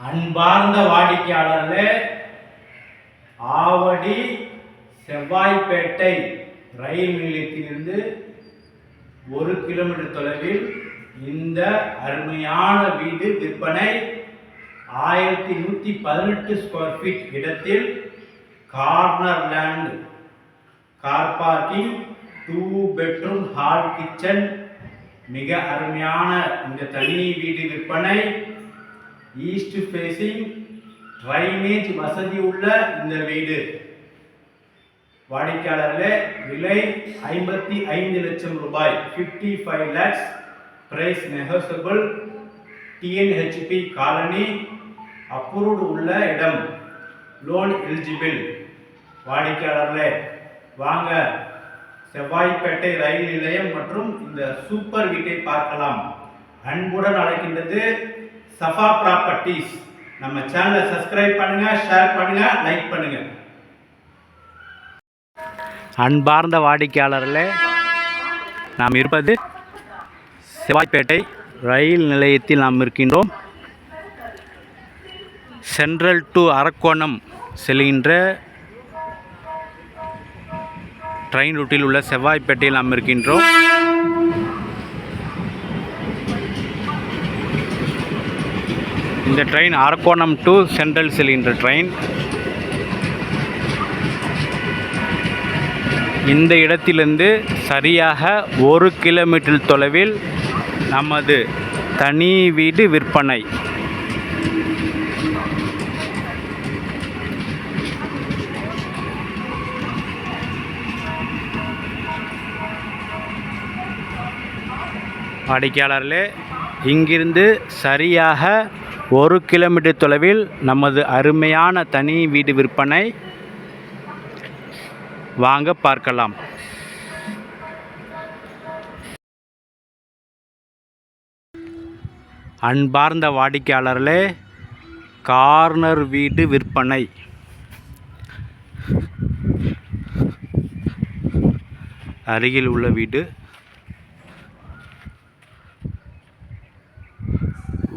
அன்பார்ந்த வாடிக்கையாளர்களே ஆவடி செவ்வாய்ப்பேட்டை ரயில் நிலையத்திலிருந்து ஒரு கிலோமீட்டர் தொலைவில் இந்த அருமையான வீடு விற்பனை ஆயிரத்தி நூற்றி பதினெட்டு ஸ்கொயர் ஃபீட் இடத்தில் corner land car parking two bedroom hall kitchen மிக அருமையான இந்த தனி வீடு விற்பனை. ஈஸ்ட் ஃபேஸிங் ட்ரைனேஜ் வசதி உள்ள இந்த வீடு. வாடிக்கையாளர்களே விலை ஐம்பத்தி ஐந்து லட்சம் ரூபாய். Fifty five lakhs price negotiable T N H B colony approved உள்ள இடம். லோன் எலிஜிபிள் வாடிக்கையாளர்களே வாங்க. செவ்வாய்ப்பேட்டை ரயில் நிலையம் மற்றும் இந்த சூப்பர் வீட்டை பார்க்கலாம். அன்புடன் அழைக்கின்றது சஃபா ப்ராப்பர்ட்டிஸ் நம்ம சேனலை சப்ஸ்கிரைப் பண்ணுங்க ஷேர் பண்ணுங்க லைக் பண்ணுங்க. அன்பார்ந்த வாடிக்கையாளர்களே நாம் இருப்பது செவ்வாய்ப்பேட்டை ரயில் நிலையத்தில் நாம் இருக்கின்றோம். சென்ட்ரல் டு அரக்கோணம் செல்கின்ற ட்ரெயின் ரூட்டில் உள்ள செவ்வாய்ப்பேட்டையில் நாம் இருக்கின்றோம். இந்த ட்ரெயின் அரக்கோணம் டு சென்ட்ரல் செல்கின்ற ட்ரெயின் இந்த இடத்திலிருந்து சரியாக ஒரு கிலோமீட்டர் தொலைவில் நமது தனி வீடு விற்பனை. வாடிக்கையாளர்களே இங்கிருந்து சரியாக ஒரு கிலோமீட்டர் தொலைவில் நமது அருமையான தனி வீடு விற்பனை வாங்க பார்க்கலாம். அன்பார்ந்த வாடிக்கையாளர்களே கார்னர் வீடு விற்பனை. அருகில் உள்ள வீடு.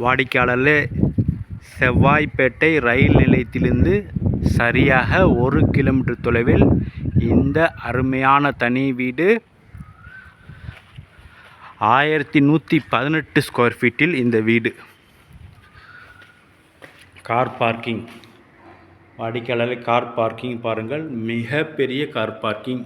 வாடிக்கையாளர்களே செவ்வாய்ப்பேட்டை ரயில் நிலையத்திலிருந்து சரியாக ஒரு கிலோமீட்டர் தொலைவில் இந்த அருமையான தனி வீடு ஆயிரத்தி நூற்றி பதினெட்டு ஸ்கொயர் ஃபீட்டில் இந்த வீடு. Car parking. வாடிக்கையாளர் கார் பார்க்கிங் பாருங்கள். மிகப்பெரிய car parking.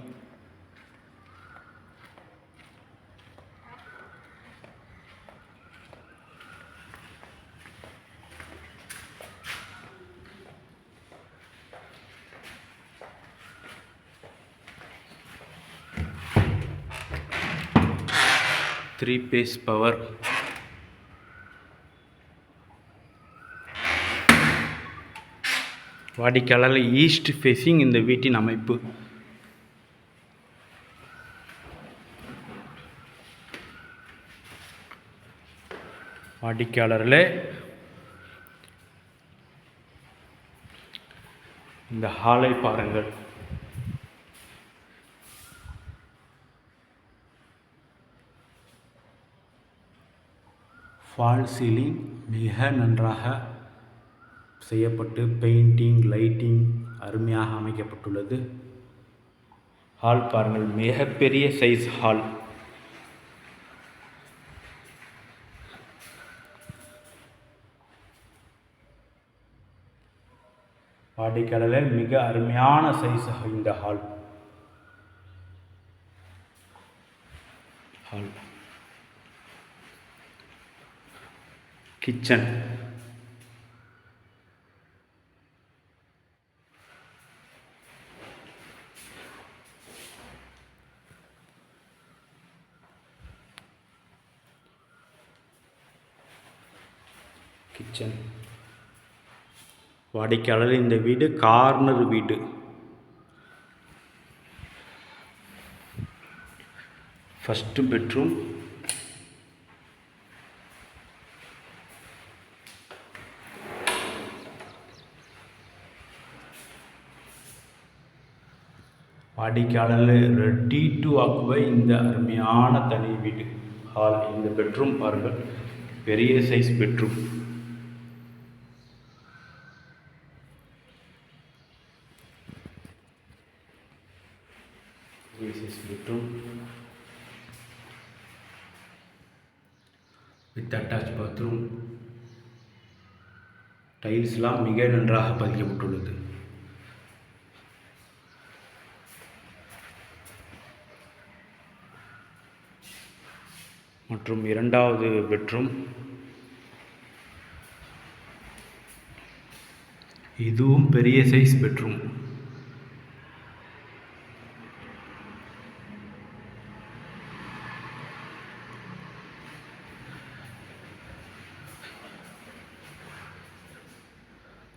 Three phase power வாடிக்கையாளர் ஈஸ்ட் ஃபேஸிங் இந்த வீட்டின் அமைப்பு. வாடிக்கையாளர்களே இந்த ஹாலை பாருங்கள். ஃபால் சீலிங் மிக நன்றாக செய்யப்பட்டு பெயிண்டிங் லைட்டிங் அருமையாக அமைக்கப்பட்டுள்ளது. ஹால் பாருங்கள் மிகப்பெரிய சைஸ் ஹால். வாடிக்கையாளர் மிக அருமையான சைஸ் இந்த ஹால். ஹால். கிச்சன். கிச்சன். வாடிக்கையாளர் இந்த வீடு கார்னர் வீடு. ஃபஸ்ட்டு பெட்ரூம் வாடிக்கையாளர் ரெடி டு ஆக்குவை இந்த அருமையான தனி வீடு. ஹால் இந்த பெட்ரூம் பாருங்கள். பெரிய சைஸ் பெட்ரூம். பெரிய size bedroom. With attach bathroom டைல்ஸ்லாம் மிக நன்றாக பதிக்கப்பட்டுள்ளது. மற்றும் இரண்டாவது பெட்ரூம் இதுவும் பெரிய சைஸ் பெட்ரூம்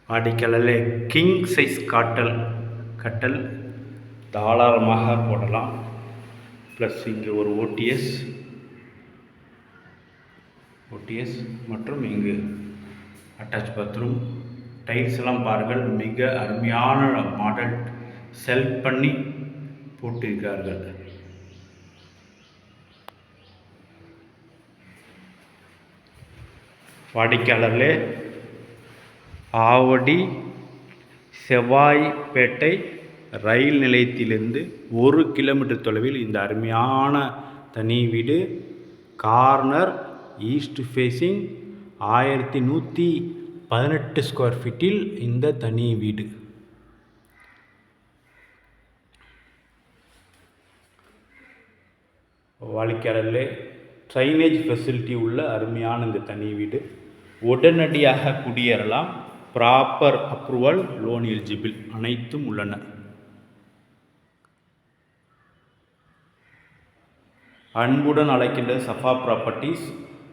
வாடிக்கையாளர்களே கிங் சைஸ் காட்டல். கட்டல் தாராளமாக போடலாம். ப்ளஸ் இங்கே ஒரு ஓடிஎஸ் டிஎஸ் மற்றும் இங்கு அட்டாச் பாத்ரூம் டைல்ஸ் எல்லாம் பாருங்கள் மிக அருமையான மாடல் செல் பண்ணி போட்டிருக்கார்கள் வாடிக்கையாளர்களே ஆவடி செவ்வாய்பேட்டை ரயில் நிலையத்திலிருந்து ஒரு கிலோமீட்டர் தொலைவில் இந்த அருமையான தனி வீடு கார்னர் ஈஸ்ட் ஃபேஸிங் ஆயிரத்தி நூற்றி பதினெட்டு ஸ்கொயர் ஃபீட்டில் இந்த தனி வீடு. வாடிக்கையாளர்களே ட்ரைனேஜ் ஃபெசிலிட்டி உள்ள அருமையான இந்த தனி வீடு. உடனடியாக குடியேறலாம். ப்ராப்பர் அப்ரூவல் லோன் எலிஜிபிள் அனைத்தும் உள்ளன. அன்புடன் அழைக்கின்ற சஃபா ப்ராப்பர்ட்டிஸ்